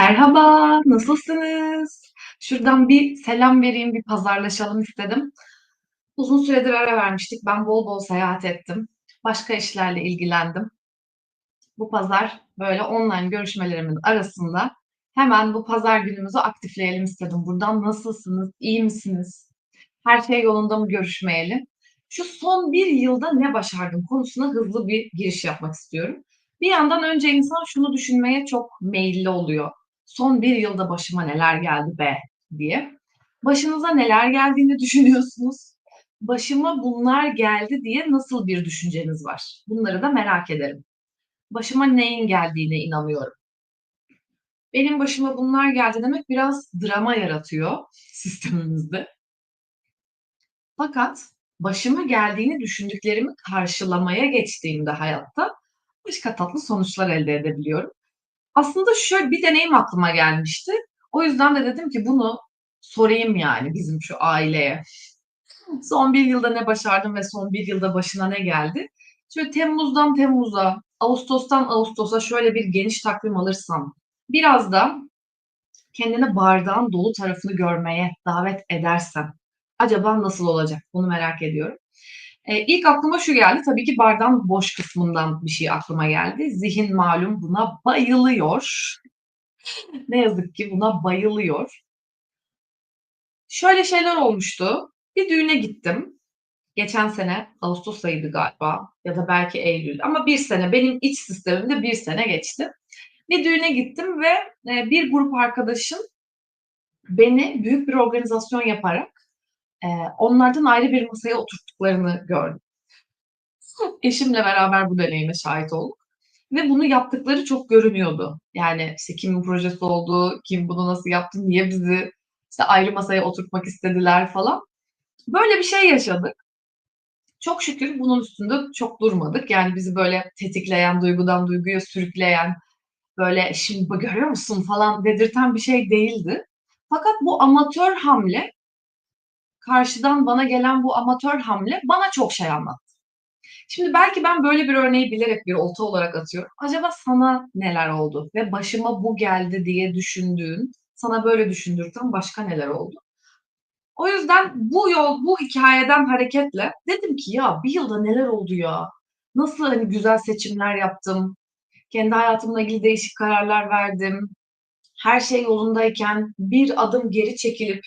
Merhaba, nasılsınız? Şuradan bir selam vereyim, bir pazarlaşalım istedim. Uzun süredir ara vermiştik. Ben bol bol seyahat ettim. Başka işlerle ilgilendim. Bu pazar böyle online görüşmelerimin arasında hemen bu pazar günümüzü aktifleyelim istedim. Buradan nasılsınız, iyi misiniz? Her şey yolunda mı görüşmeyeli? Şu son bir yılda ne başardım konusuna hızlı bir giriş yapmak istiyorum. Bir yandan önce insan şunu düşünmeye çok meyilli oluyor. Son bir yılda başıma neler geldi be diye. Başınıza neler geldiğini düşünüyorsunuz. Başıma bunlar geldi diye nasıl bir düşünceniz var? Bunları da merak ederim. Başıma neyin geldiğine inanıyorum. Benim başıma bunlar geldi demek biraz drama yaratıyor sistemimizde. Fakat başıma geldiğini düşündüklerimi karşılamaya geçtiğimde hayatta başka tatlı sonuçlar elde edebiliyorum. Aslında şöyle bir deneyim aklıma gelmişti. O yüzden de dedim ki bunu sorayım yani bizim şu aileye. Son bir yılda ne başardım ve son bir yılda başına ne geldi? Şöyle Temmuz'dan Temmuz'a, Ağustos'tan Ağustos'a şöyle bir geniş takvim alırsam, biraz da kendini bardağın dolu tarafını görmeye davet edersem, acaba nasıl olacak? Bunu merak ediyorum. Eee, ilk aklıma şu geldi, tabii ki bardağın boş kısmından bir şey aklıma geldi. Zihin malum buna bayılıyor. Ne yazık ki buna bayılıyor. Şöyle şeyler olmuştu. Bir düğüne gittim. Geçen sene ağustos ayıydı galiba ya da belki eylül ama bir sene benim iç sistemimde bir sene geçti. Bir düğüne gittim ve, eee, bir grup arkadaşım beni büyük bir organizasyon yaparak, eee, onlardan ayrı bir masaya oturttuklarını gördüm. Eşimle beraber bu deneyime şahit olduk ve bunu yaptıkları çok görünüyordu. Yani, işte, kimin projesi olduğu, kim bunu nasıl yaptı, niye bizi, işte, ayrı masaya oturtmak istediler falan. Böyle bir şey yaşadık. Çok şükür bunun üstünde çok durmadık. Yani, bizi böyle tetikleyen, duygudan duyguya sürükleyen, böyle, "Şimdi görüyor musun?" falan dedirten bir şey değildi. Fakat bu amatör hamle, karşıdan bana gelen bu amatör hamle bana çok şey anlattı. Şimdi belki ben böyle bir örneği bilerek bir olta olarak atıyorum. Acaba sana neler oldu ve başıma bu geldi diye düşündüğün, sana böyle düşündürten başka neler oldu? O yüzden bu yol, bu hikâyeden hareketle dedim ki ya bir yılda neler oldu ya? Nasıl, hani, güzel seçimler yaptım, kendi hayatımla ilgili değişik kararlar verdim. Her şey yolundayken bir adım geri çekilip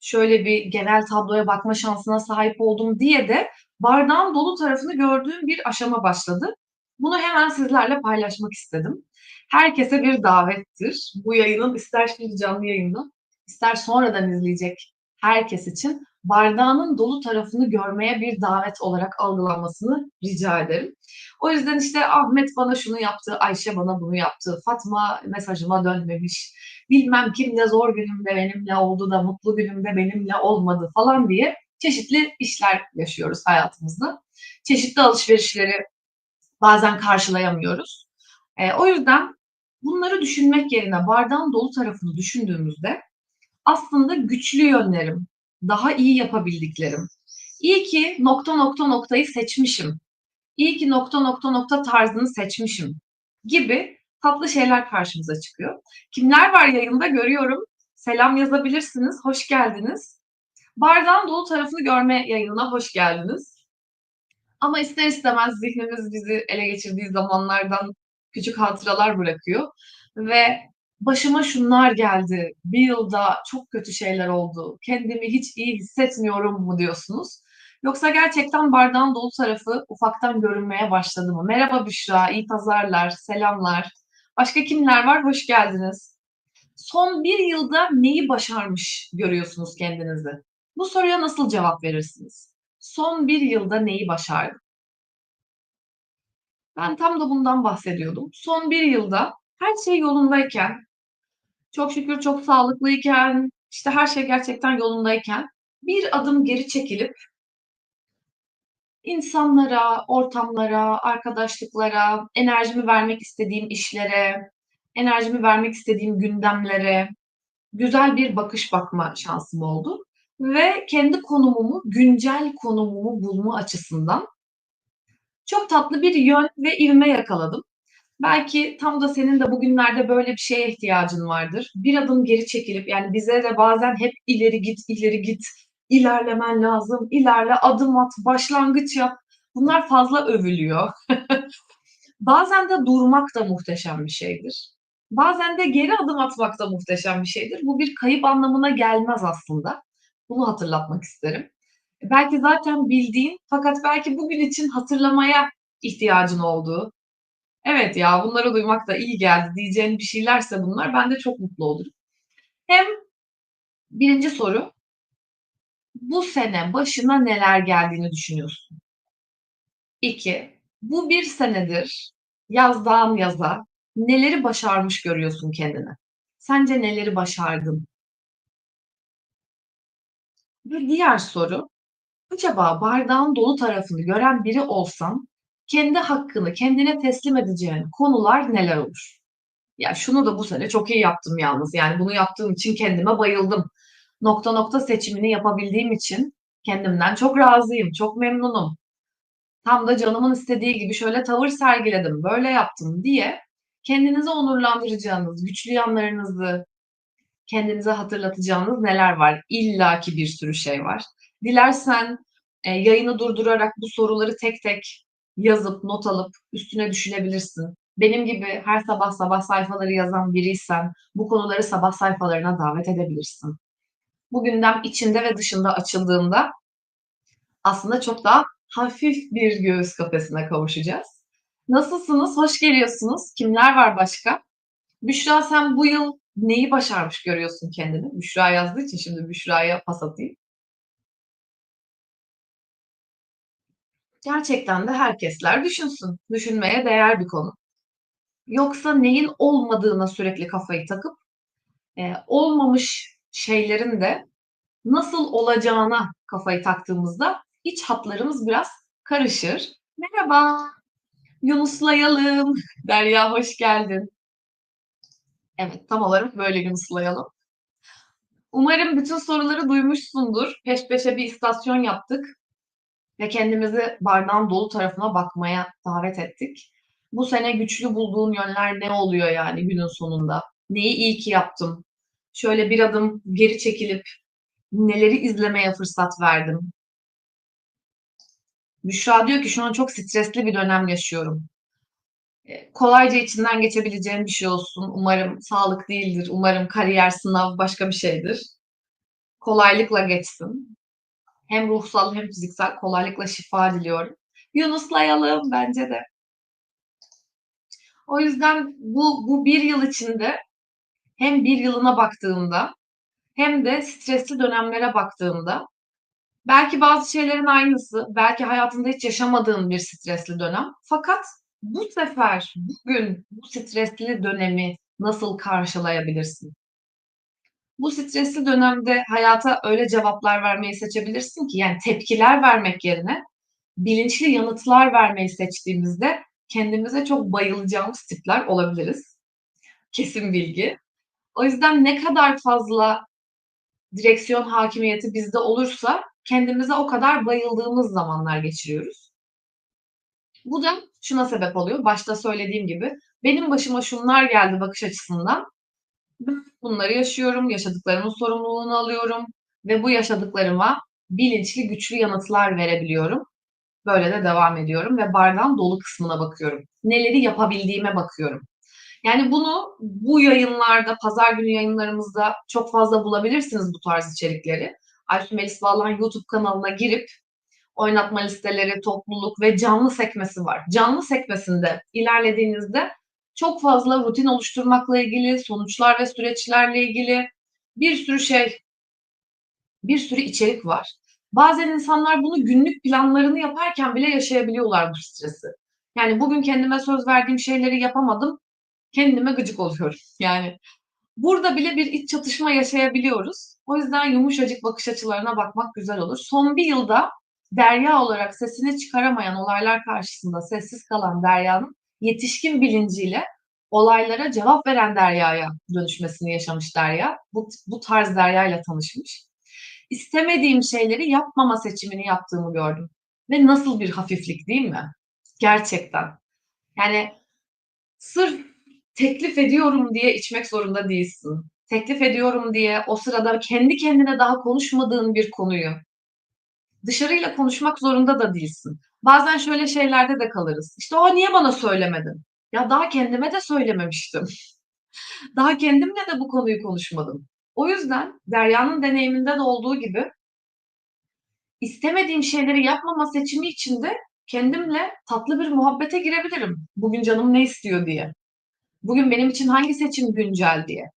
şöyle bir genel tabloya bakma şansına sahip oldum diye de bardağın dolu tarafını gördüğüm bir aşama başladı. Bunu hemen sizlerle paylaşmak istedim. Herkese bir davettir. Bu yayının ister şimdi canlı yayında, ister sonradan izleyecek herkes için bardağının dolu tarafını görmeye bir davet olarak algılanmasını rica ederim. O yüzden, işte, Ahmet bana şunu yaptı, Ayşe bana bunu yaptı, Fatma mesajıma dönmemiş, bilmem kim ne zor günümde benimle oldu da mutlu günümde benimle olmadı falan diye çeşitli işler yaşıyoruz hayatımızda. Çeşitli alışverişleri bazen karşılayamıyoruz. Eee, o yüzden bunları düşünmek yerine bardağın dolu tarafını düşündüğümüzde aslında güçlü yönlerim, daha iyi yapabildiklerim, iyi ki nokta nokta noktayı seçmişim, iyi ki nokta nokta nokta tarzını seçmişim gibi tatlı şeyler karşımıza çıkıyor. Kimler var yayında görüyorum. Selam yazabilirsiniz. Hoş geldiniz. Bardağın dolu tarafını görme yayınına hoş geldiniz. Ama ister istemez zihnimiz bizi ele geçirdiği zamanlardan küçük hatıralar bırakıyor ve başıma şunlar geldi, bir yılda çok kötü şeyler oldu, kendimi hiç iyi hissetmiyorum mu diyorsunuz? Yoksa gerçekten bardağın dolu tarafı ufaktan görünmeye başladı mı? Merhaba Büşra, iyi pazarlar, selamlar. Başka kimler var? Hoş geldiniz. Son bir yılda neyi başarmış görüyorsunuz kendinizi? Bu soruya nasıl cevap verirsiniz? Son bir yılda neyi başardım? Ben tam da bundan bahsediyordum. Son bir yılda her şey yolundayken, çok şükür çok sağlıklıyken, işte her şey gerçekten yolundayken bir adım geri çekilip insanlara, ortamlara, arkadaşlıklara, enerjimi vermek istediğim işlere, enerjimi vermek istediğim gündemlere güzel bir bakış bakma şansım oldu ve kendi konumumu, güncel konumumu bulma açısından çok tatlı bir yön ve ivme yakaladım. Belki tam da senin de bugünlerde böyle bir şeye ihtiyacın vardır. Bir adım geri çekilip yani bize de bazen hep ileri git, ileri git, ilerlemen lazım, ilerle, adım at, başlangıç yap. Bunlar fazla övülüyor. Bazen de durmak da muhteşem bir şeydir. Bazen de geri adım atmak da muhteşem bir şeydir. Bu bir kayıp anlamına gelmez aslında. Bunu hatırlatmak isterim. Belki zaten bildiğin fakat belki bugün için hatırlamaya ihtiyacın olduğu, "Evet ya, bunları duymak da iyi geldi." diyeceğin bir şeylerse bunlar ben de çok mutlu olurum. Hem 1'inci soru, bu sene başına neler geldiğini düşünüyorsun? 2, bu 1 senedir yazdan yaza neleri başarmış görüyorsun kendini? Sence neleri başardın? Ve diğer soru, acaba bardağın dolu tarafını gören biri olsan kendi hakkını kendine teslim edeceğin konular neler olur? Ya, şunu da bu sene çok iyi yaptım yalnız, yani bunu yaptığım için kendime bayıldım. Nokta nokta seçimini yapabildiğim için kendimden çok razıyım, çok memnunum. Tam da canımın istediği gibi şöyle tavır sergiledim, böyle yaptım diye kendinizi onurlandıracağınız, güçlü yanlarınızı kendinize hatırlatacağınız neler var? İllaki bir sürü şey var. Dilersen, eee, yayını durdurarak bu soruları tek tek yazıp, not alıp üstüne düşünebilirsin. Benim gibi her sabah sabah sayfaları yazan biriysen bu konuları sabah sayfalarına davet edebilirsin. Bu gündem içinde ve dışında açıldığında aslında çok daha hafif bir göğüs kafesine kavuşacağız. Nasılsınız? Hoş geliyorsunuz. Kimler var başka? Büşra sen bu yıl neyi başarmış görüyorsun kendini? Büşra yazdığı için şimdi Büşra'ya pas atayım. Gerçekten de herkesler düşünsün. Düşünmeye değer bir konu. Yoksa neyin olmadığına sürekli kafayı takıp, eee, olmamış şeylerin de nasıl olacağına kafayı taktığımızda iç hatlarımız biraz karışır. Merhaba, yunuslayalım. Derya hoş geldin. Evet, tam olarak böyle yunuslayalım. Umarım bütün soruları duymuşsundur. Peş peşe bir istasyon yaptık ve kendimizi bardağın dolu tarafına bakmaya davet ettik. Bu sene güçlü bulduğun yönler ne oluyor yani günün sonunda? Neyi iyi ki yaptım? Şöyle bir adım geri çekilip neleri izlemeye fırsat verdim? Büşra diyor ki şu an çok stresli bir dönem yaşıyorum. Eee, kolayca içinden geçebileceğin bir şey olsun. Umarım sağlık değildir. Umarım kariyer, sınav başka bir şeydir. Kolaylıkla geçsin. Hem ruhsal hem fiziksel kolaylıkla şifa diliyorum. Yunuslayalım bence de. O yüzden bu bu 1 yıl içinde hem 1 yılına baktığımda hem de stresli dönemlere baktığımda belki bazı şeylerin aynısı, belki hayatında hiç yaşamadığın bir stresli dönem fakat bu sefer, bugün bu stresli dönemi nasıl karşılayabilirsin? Bu stresli dönemde hayata öyle cevaplar vermeyi seçebilirsin ki yani tepkiler vermek yerine bilinçli yanıtlar vermeyi seçtiğimizde kendimize çok bayılacağımız tipler olabiliriz. Kesin bilgi. O yüzden ne kadar fazla direksiyon hakimiyeti bizde olursa kendimize o kadar bayıldığımız zamanlar geçiriyoruz. Bu da şuna sebep oluyor, başta söylediğim gibi, benim başıma şunlar geldi bakış açısından. Ben bunları yaşıyorum, yaşadıklarımın sorumluluğunu alıyorum ve bu yaşadıklarıma bilinçli, güçlü yanıtlar verebiliyorum. Böyle de devam ediyorum ve bardağın dolu kısmına bakıyorum. Neleri yapabildiğime bakıyorum. Yani bunu bu yayınlarda, pazar günü yayınlarımızda çok fazla bulabilirsiniz bu tarz içerikleri. Aysu Melis Bağlan YouTube kanalına girip oynatma listeleri, topluluk ve canlı sekmesi var. Canlı sekmesinde ilerlediğinizde çok fazla rutin oluşturmakla ilgili, sonuçlar ve süreçlerle ilgili bir sürü şey, bir sürü içerik var. Bazen insanlar bunu günlük planlarını yaparken bile yaşayabiliyorlar bu stresi. Yani bugün kendime söz verdiğim şeyleri yapamadım, kendime gıcık oluyorum. Yani burada bile bir iç çatışma yaşayabiliyoruz. O yüzden yumuşacık bakış açılarına bakmak güzel olur. Son bir yılda Derya olarak sesini çıkaramayan olaylar karşısında sessiz kalan Derya'nın yetişkin bilinciyle olaylara cevap veren Derya'ya dönüşmesini yaşamış Derya. Bu, bu tarz Derya'yla tanışmış. İstemediğim şeyleri yapmama seçimini yaptığımı gördüm. Ve nasıl bir hafiflik değil mi? Gerçekten. Yani Sırf teklif ediyorum diye içmek zorunda değilsin. Teklif ediyorum diye o sırada kendi kendine daha konuşmadığın bir konuyu dışarıyla konuşmak zorunda da değilsin. Bazen şöyle şeylerde de kalırız. İşte, "A, niye bana söylemedin?" Ya, daha kendime de söylememiştim. Daha kendimle de bu konuyu konuşmadım. O yüzden Derya'nın deneyiminde de olduğu gibi istemediğim şeyleri yapmama seçimi için de kendimle tatlı bir muhabbete girebilirim. Bugün canım ne istiyor diye. Bugün benim için hangi seçim güncel diye.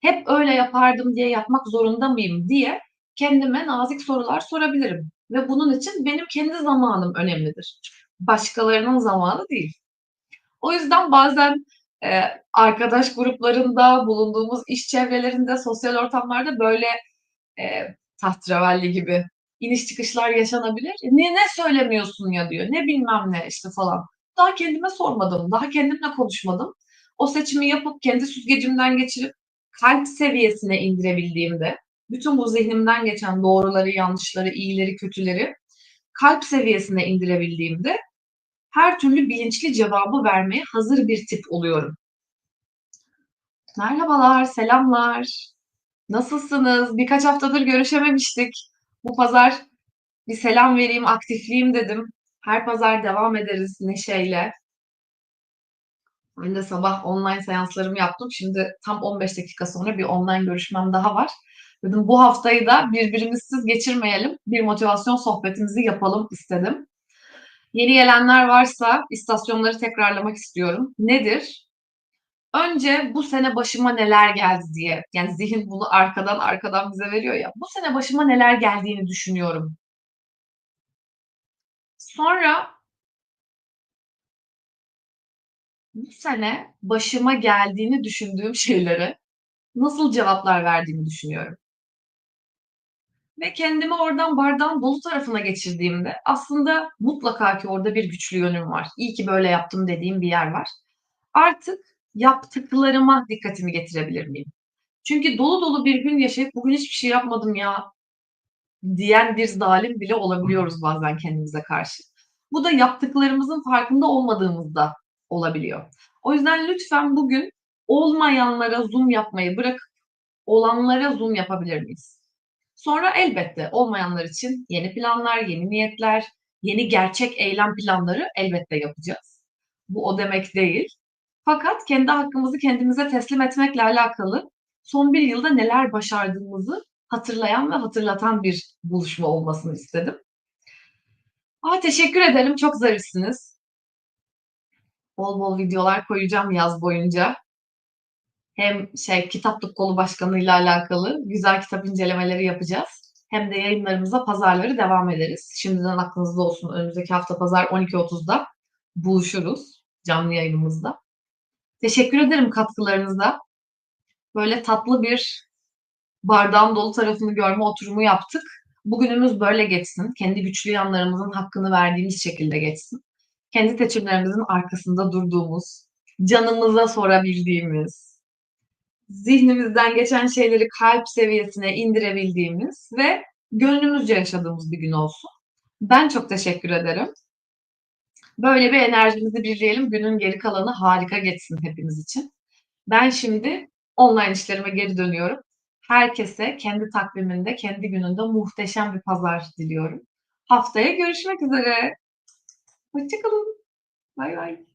Hep öyle yapardım diye yapmak zorunda mıyım diye kendime nazik sorular sorabilirim ve bunun için benim kendi zamanım önemlidir. Başkalarının zamanı değil. O yüzden bazen, eee, arkadaş gruplarında, bulunduğumuz iş çevrelerinde, sosyal ortamlarda böyle, eee, tahterevalli gibi iniş çıkışlar yaşanabilir. "Niye ne söylemiyorsun ya?" diyor. "Ne bilmem ne, işte, falan." Daha kendime sormadım, daha kendimle konuşmadım. O seçimi yapıp kendi süzgecimden geçirip kalp seviyesine indirebildiğimde, bütün bu zihnimden geçen doğruları, yanlışları, iyileri, kötüleri kalp seviyesine indirebildiğimde her türlü bilinçli cevabı vermeye hazır bir tip oluyorum. Merhabalar, selamlar. Nasılsınız? Birkaç haftadır görüşememiştik. Bu pazar bir selam vereyim, aktifleyeyim dedim. Her pazar devam ederiz neşeyle. Ben de sabah online seanslarımı yaptım. Şimdi tam 15 dakika sonra bir online görüşmem daha var. Dedim bu haftayı da birbirimizsiz geçirmeyelim. Bir motivasyon sohbetimizi yapalım istedim. Yeni gelenler varsa istasyonları tekrarlamak istiyorum. Nedir? Önce bu sene başıma neler geldi diye, yani zihin bunu arkadan arkadan bize veriyor ya, bu sene başıma neler geldiğini düşünüyorum. Sonra bu sene başıma geldiğini düşündüğüm şeylere nasıl cevaplar verdiğimi düşünüyorum. Ve kendimi oradan bardağın dolu tarafına geçirdiğimde aslında mutlaka ki orada bir güçlü yönüm var. İyi ki böyle yaptım dediğim bir yer var. Artık yaptıklarıma dikkatimi getirebilir miyim? Çünkü dolu dolu bir gün yaşayıp bugün hiçbir şey yapmadım ya diyen bir zalim bile olabiliyoruz bazen kendimize karşı. Bu da yaptıklarımızın farkında olmadığımızda olabiliyor. O yüzden lütfen bugün olmayanlara zoom yapmayı bırakıp olanlara zoom yapabilir miyiz? Sonra elbette olmayanlar için yeni planlar, yeni niyetler, yeni gerçek eylem planları elbette yapacağız. Bu o demek değil. Fakat kendi hakkımızı kendimize teslim etmekle alakalı son bir yılda neler başardığımızı hatırlayan ve hatırlatan bir buluşma olmasını istedim. A, teşekkür ederim, çok zarifsiniz. Bol bol videolar koyacağım yaz boyunca. Hem şey, Kitaplık Kolu Başkanı'yla alakalı güzel kitap incelemeleri yapacağız. Hem de yayınlarımıza pazarları devam ederiz. Şimdiden aklınızda olsun, önümüzdeki hafta pazar 12.30'da buluşuruz canlı yayınımızda. Teşekkür ederim katkılarınıza. Böyle tatlı bir bardağın dolu tarafını görme oturumu yaptık. Bugünümüz böyle geçsin. Kendi güçlü yanlarımızın hakkını verdiğimiz şekilde geçsin. Kendi seçimlerimizin arkasında durduğumuz, canımıza sorabildiğimiz, zihnimizden geçen şeyleri kalp seviyesine indirebildiğimiz ve gönlümüzce yaşadığımız bir gün olsun. Ben çok teşekkür ederim. Böyle bir enerjimizi birleyelim. Günün geri kalanı harika geçsin hepimiz için. Ben şimdi online işlerime geri dönüyorum. Herkese kendi takviminde, kendi gününde muhteşem bir pazar diliyorum. Haftaya görüşmek üzere. Hoşça kalın. Bay bay.